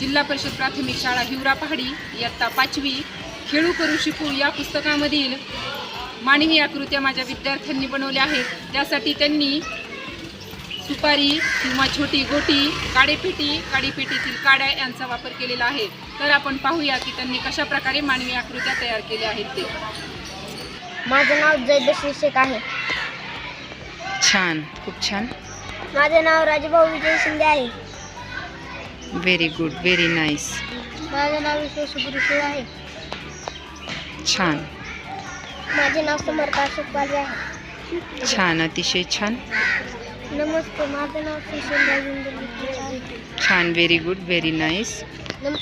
जिल्हा परिषद प्राथमिक शाळा हिवरा पहाडी इयत्ता पाचवी खेळू करू शिकू या पुस्तकामधील मानवी आकृत्या माझ्या विद्यार्थ्यांनी बनवल्या आहेत. त्यासाठी त्यांनी सुपारी किंवा छोटी गोटी काडेपेटी काडीपेटीतील काड्या यांचा वापर केलेला आहे. तर आपण पाहूया की त्यांनी कशा प्रकारे मानवी आकृत्या तयार केल्या आहेत ते. माझं नाव जयदश्री शेख आहे. छान. खूप छान. माझं नाव राजभाऊ विजय शिंदे आहे. व्हेरी गुड व्हेरी नाईस माझं नाव विश्वेश गुरुशिव आहे. छान. माझे नाव समर्थ अशोक पालवे आहे. छान अतिशय छान. नमस्ते माझं नाव सुशील आहे. छान व्हेरी गुड व्हेरी नाईस नम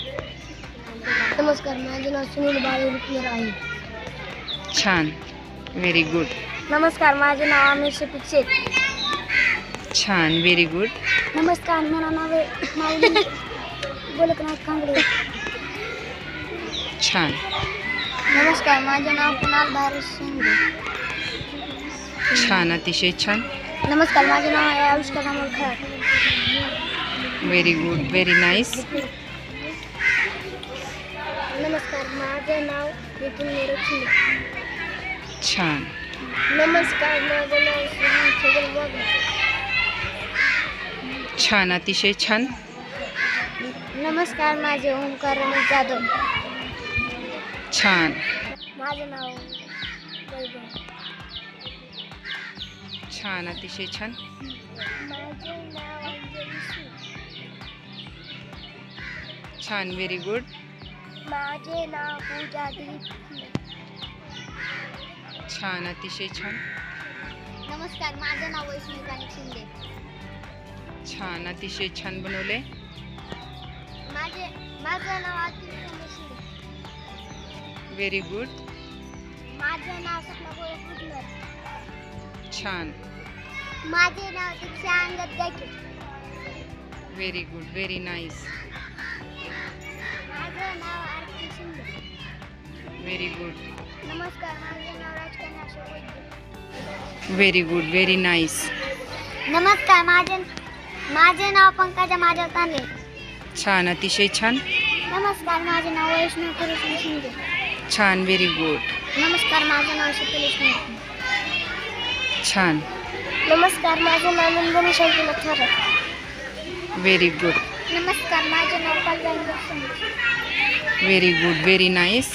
नमस्कार माझे नाव सुनील बाळू रुपनर आहे. छान व्हेरी गुड नमस्कार माझे नाव शफीक शेख. छान व्हेरी गुड नमस्कार मेरा नाव है माऊली गोलकनाथ कांबळे छान. नमस्कार माझे नाव कुणाल भारत शिंदे। छान अतिशय छान. नमस्कार माझे नाव आहे Avishkar Amol Kharat very good very nice नमस्कार माझं नाव नितीन शिंदे। छान. नमस्कार माझं नाव सुनील छगन वाघ छान अतिशय छान. नमस्कार माझे ओंकार रमेश जाधव. छान. माझं नाव वैभव. छान अतिशय छान. माझे नाव अंजली सूद. छान व्हेरी गुड माझे नाव पूजा दिलीप फुले. छान अतिशय छान. नमस्कार माझं नाव वैष्णवी कानिक शिंदे. छान अतिशय छान बनवले. माझे नाव व्हेरी गुड माझं नाव छान. माझे नाव दीक्षा अंगद गायके व्हेरी गुड व्हेरी नाईस माझं नाव आरती शिंदे. व्हेरी गुड नमस्कार माझे नाव Rajkanya Ashok Vaidya. Very good very nice नमस्कार माझे माझे नाव पंकजा माझ्या तांबे छान अतिशय छान. नमस्कार माझे नाव वैष्णव कुरुशन शिंदे. छान व्हेरी गुड नमस्कार माझं नाव शीतल स्नेह छान. नमस्कार माझं नाव नंदनी शंकुला थोरात व्हेरी गुड नमस्कार माझे नाव Palvai very good very nice